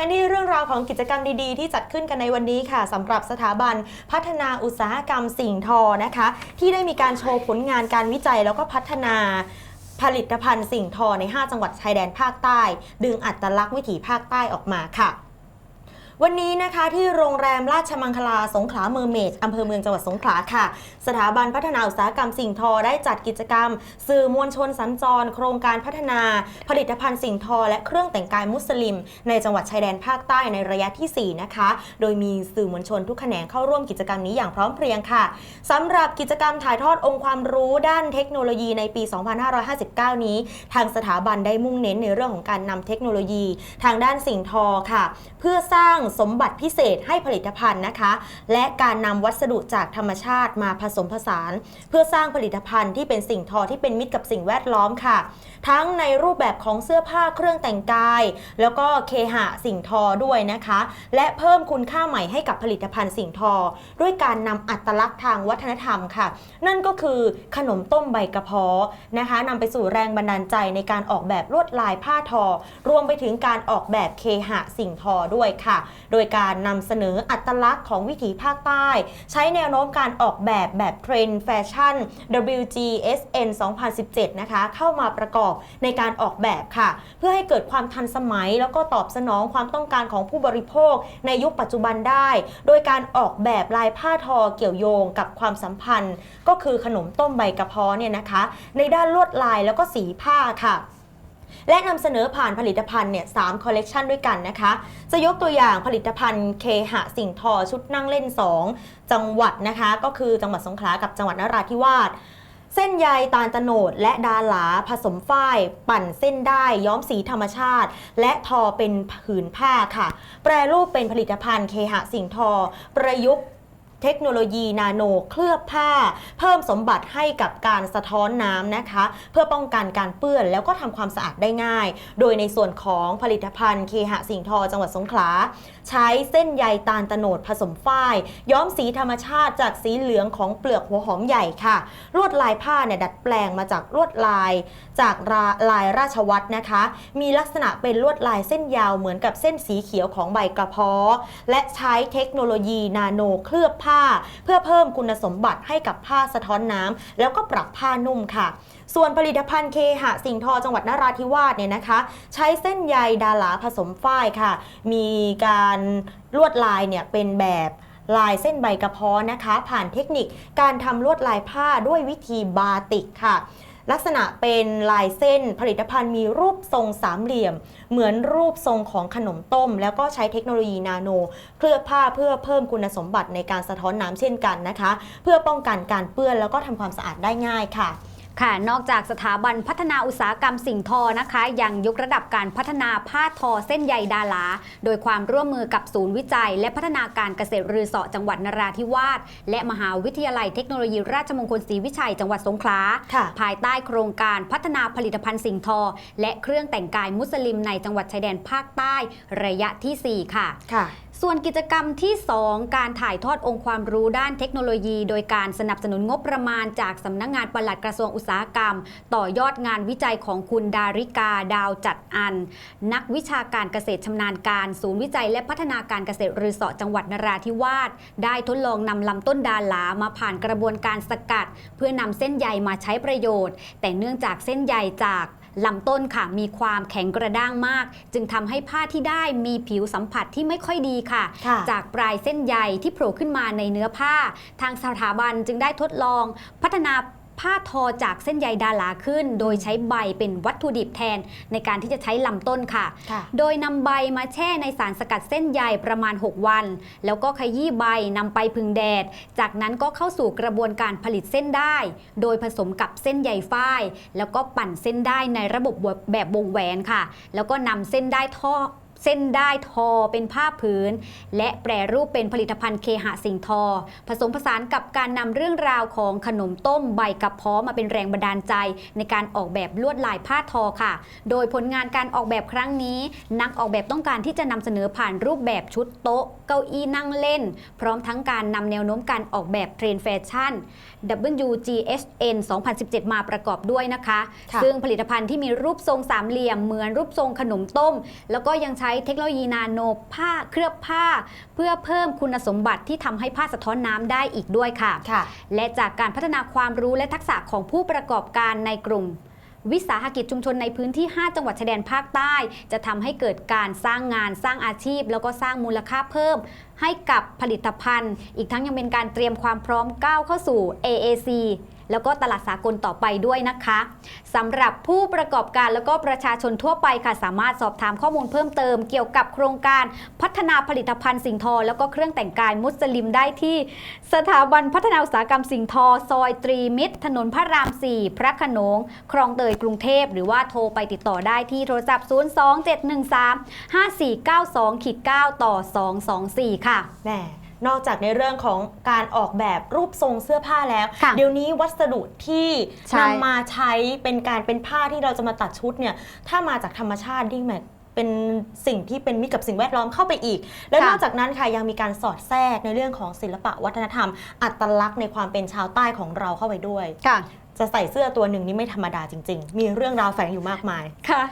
กันที่เรื่องราวของกิจกรรมดีๆ ที่จัดขึ้นกันในวันนี้ค่ะสำหรับสถาบันพัฒนาอุตสาหกรรมสิ่งทอนะคะ ที่ได้มีการโชว์ผลงานการวิจัยแล้วก็พัฒนาผลิตภัณฑ์สิ่งทอใน 5 จังหวัดชายแดนภาคใต้ ดึงอัตลักษณ์วิถีภาคใต้ออกมาค่ะ วันนี้นะคะที่โรงแรมราชมังคลาสงขลาเมอร์เมดอำเภอเมืองจังหวัดสงขลาค่ะ สถาบันพัฒนาอุตสาหกรรมสิ่งทอได้จัดกิจกรรม สื่อมวลชนสัญจร โครงการพัฒนา ผลิตภัณฑ์สิ่งทอ และเครื่องแต่งกายมุสลิม ในจังหวัดชายแดนภาคใต้ในระยะทีสี่4 นะคะ โดยมีสื่อมวลชนทุกแขนงเข้าร่วมกิจกรรมนี้อย่างพร้อมเพรียงค่ะสำหรับกิจกรรมถ่ายทอดองค์ความรู้ด้านเทคโนโลยีในปี 2559 นี้ ทางสถาบันได้มุ่งเน้นในเรื่องของการนำเทคโนโลยี ทางด้านสิ่งทอค่ะ เพื่อสร้างสมบัติพิเศษให้ผลิตภัณฑ์นะคะ และการนำวัสดุจากธรรมชาติมาผสมผสาน เพื่อสร้างผลิตภัณฑ์ที่เป็นสิ่งทอที่เป็นมิตรกับสิ่งแวดล้อมค่ะ ทั้งในรูปแบบของเสื้อผ้าเครื่องแต่งกาย แล้วก็เคหะสิ่งทอด้วยนะคะ และเพิ่มคุณค่าใหม่ให้กับผลิตภัณฑ์สิ่งทอ ด้วยการนำอัตลักษณ์ทางวัฒนธรรมค่ะ นั่นก็คือขนมต้มใบกระเพาะนะคะนำไปสู่แรงบันดาลใจในการออกแบบลวดลายผ้าทอ รวมไปถึงการออกแบบเคหะสิ่งทอด้วยค่ะโดยการนำเสนออัตลักษณ์ของวิถีภาคใต้ ใช้แนวโน้มการออกแบบแบบเทรนด์แฟชั่น WGSN 2017 นะคะ เข้ามาประกอบในการออกแบบค่ะ เพื่อให้เกิดความทันสมัย แล้วก็ตอบสนองความต้องการของผู้บริโภคในยุคปัจจุบันได้ โดยการออกแบบลายผ้าทอเกี่ยวโยงกับความสัมพันธ์ ก็คือขนมต้มใบกระเพาะเนี่ยนะคะ ในด้านลวดลายแล้วก็สีผ้าค่ะ และนำเสนอผ่านผลิตภัณฑ์เนี่ยสามคอลเลกชันด้วยกันนะคะ จะยกตัวอย่างผลิตภัณฑ์เคหะสิ่งทอชุดนั่งเล่น 2 จังหวัดนะคะ ก็คือจังหวัดสงขลากับจังหวัดนราธิวาสเส้นใยตาลตโนดและดาหลาผสมฝ้าย ปั่นเส้นได้ย้อมสีธรรมชาติ และทอเป็นผืนผ้าค่ะ แปรรูปเป็นผลิตภัณฑ์เคหะสิ่งทอ ประยุกต์ เทคโนโลยีนาโนเคลือบผ้า เพิ่มสมบัติให้กับการสะท้อนน้ำนะคะ เพื่อป้องกันการเปื้อนแล้วก็ทำความสะอาดได้ง่าย โดยในส่วนของผลิตภัณฑ์เคหะสิ่งทอจังหวัดสงขลา ใช้เส้นใยตาลตะโนดผสมฝ้าย ย้อมสีธรรมชาติจากสีเหลืองของเปลือกหัวหอมใหญ่ค่ะ ลวดลายผ้าเนี่ยดัดแปลงมาจากลวดลาย จากาลายราชวัตรนะคะ มีลักษณะเป็นลวดลายเส้นยาวเหมือนกับเส้นสีเขียวของใบกระเพาะและใช้เทคโนโลยีนาโนเคลือบผ้าเพื่อเพิ่มคุณสมบัติให้กับผ้าสะท้อนน้ำแล้วก็ปรับผ้านุ่มค่ะส่วนผลิตภัณฑ์เคหะสิงห์ทอจังหวัดนราธิวาสเนี่ยนะคะ ใช้เส้นใยดาลาผสมฝ้ายค่ะ มีการลวดลายเนี่ยเป็นแบบลายเส้นใบกระเพาะนะคะ ผ่านเทคนิคการทำลวดลายผ้าด้วยวิธีบาติกค่ะ ลักษณะเป็นลายเส้นผลิตภัณฑ์มีรูปทรงสามเหลี่ยม เหมือนรูปทรงของขนมต้ม แล้วก็ใช้เทคโนโลยีนาโน เคลือบผ้าเพื่อเพิ่มคุณสมบัติในการสะท้อนน้ำเช่นกันนะคะ เพื่อป้องกันการเปื้อนแล้วก็ทำความสะอาดได้ง่ายค่ะ ค่ะ นอกจากสถาบันพัฒนาอุตสาหกรรมสิ่งทอนะคะ ยังยกระดับการพัฒนาผ้าทอเส้นใยดาราโดยความร่วมมือกับศูนย์วิจัย และพัฒนาการเกษตรรือเสาะจังหวัดนราธิวาสและมหาวิทยาลัยเทคโนโลยีราชมงคลศรีวิชัย จังหวัดสงขลาภายใต้โครงการพัฒนาผลิตภัณฑ์สิ่งทอ และเครื่องแต่งกายมุสลิมในจังหวัดชายแดนภาคใต้ระยะทีสี่4 ค่ะค่ะ ส่วนกิจกรรมที่ 2 การถ่ายทอดองค์ความรู้ด้านเทคโนโลยี โดยการสนับสนุนงบประมาณจากสำนักงงานปลัดกระทรวงอุตสาหกรรม ต่อยอดงานวิจัยของคุณดาริกาดาวจัดอัน นักวิชาการเกษตรชำนาญการ ศูนย์วิจัยและพัฒนาการเกษตรรือเสาะจังหวัดนราธิวาสได้ทดลองนำลำต้นดาหลามาผ่านกระบวนการสกัด เพื่อนำเส้นใยมาใช้ประโยชน์ แต่เนื่องจากเส้นใยจาก ลำต้นค่ะมีความแข็งกระด้างมาก จึงทำให้ผ้าที่ได้มีผิวสัมผัสที่ไม่ค่อยดีค่ะ ค่ะจากปลายเส้นใยที่โผล่ขึ้นมาในเนื้อผ้า ทางสถาบันจึงได้ทดลองพัฒนา ผ้าทอจากเส้นใยดาราขึ้น โดยใช้ใบเป็นวัตถุดิบแทน ในการที่จะใช้ลำต้นค่ะ ค่ะ โดยนำใบมาแช่ในสารสกัดเส้นใยประมาณ 6 วัน แล้วก็ขยี้ใบนำไปพึ่งแดด จากนั้นก็เข้าสู่กระบวนการผลิตเส้นได้ โดยผสมกับเส้นใยฝ้าย แล้วก็ปั่นเส้นได้ในระบบแบบวงแหวนค่ะ แล้วก็นำเส้นได้ท่อ เส้นได้ทอเป็นผ้าผืน และแปรรูปเป็นผลิตภัณฑ์เคหะสิ่งทอ ผสมผสานกับการนำเรื่องราวของขนมต้มใบกระเพาะมาเป็นแรงบันดาลใจ ในการออกแบบลวดลายผ้าทอค่ะ โดยผลงานการออกแบบครั้งนี้ นักออกแบบต้องการที่จะนำเสนอผ่านรูปแบบชุดโต๊ะ เก้าอี้นั่งเล่น พร้อมทั้งการนำแนวโน้มการออกแบบเทรนด์แฟชั่น WGSN 2017 มาประกอบด้วยนะคะค่ะซึ่งผลิตภัณฑ์ที่มีรูปทรงสามเหลี่ยมเหมือนรูปทรงขนมต้ม แล้วก็ยังใช้เทคโนโลยีนาโนผ้าเคลือบผ้า เพื่อเพิ่มคุณสมบัติที่ทำให้ผ้าสะท้อนน้ำได้อีกด้วยค่ะค่ะและจากการพัฒนาความรู้และทักษะของผู้ประกอบการในกลุ่มวิสาหกิจชุมชนในพื้นที่ 5 จังหวัดชายแดนภาคใต้ จะทำให้เกิดการสร้างงานสร้างอาชีพ แล้วก็สร้างมูลค่าเพิ่ม ให้กับผลิตภัณฑ์ อีกทั้งยังเป็นการเตรียมความพร้อมก้าวเข้าสู่ AAC แล้วก็ตลาดสากลต่อไปด้วยนะคะสำหรับผู้ประกอบการแล้วก็ประชาชนทั่วไปค่ะ สามารถสอบถามข้อมูลเพิ่มเติมเกี่ยวกับโครงการพัฒนาผลิตภัณฑ์สิ่งทอ แล้วก็เครื่องแต่งกายมุสลิมได้ที่ สถาบันพัฒนาอุตสาหกรรมสิ่งทอ ซอยตรีมิตร ถนนพระราม 4 พระขนง คลองเตยกรุงเทพ หรือว่าโทรไปติดต่อได้ที่โทรศัพท์ 02713 5492ขีด9ต่อ 224 ค่ะแหม นอกจากในเรื่องของการออกแบบรูปทรงเสื้อผ้าแล้ว ค่ะเดี๋ยวนี้วัสดุที่ใช่ นำมาใช้เป็นการเป็นผ้าที่เราจะมาตัดชุดเนี่ยถ้ามาจากธรรมชาติยิ่งแบบเป็นสิ่งที่เป็นมิตรกับสิ่งแวดล้อมเข้าไปอีก แล้วค่ะนอกจากนั้นค่ะยังมีการสอดแทรกในเรื่องของศิลปะวัฒนธรรม อัตลักษณ์ในความเป็นชาวใต้ของเราเข้าไปด้วย ค่ะ จะใส่เสื้อตัวหนึ่งนี่ไม่ธรรมดาจริง ๆ มีเรื่องราวแฝงอยู่มากมาย ค่ะ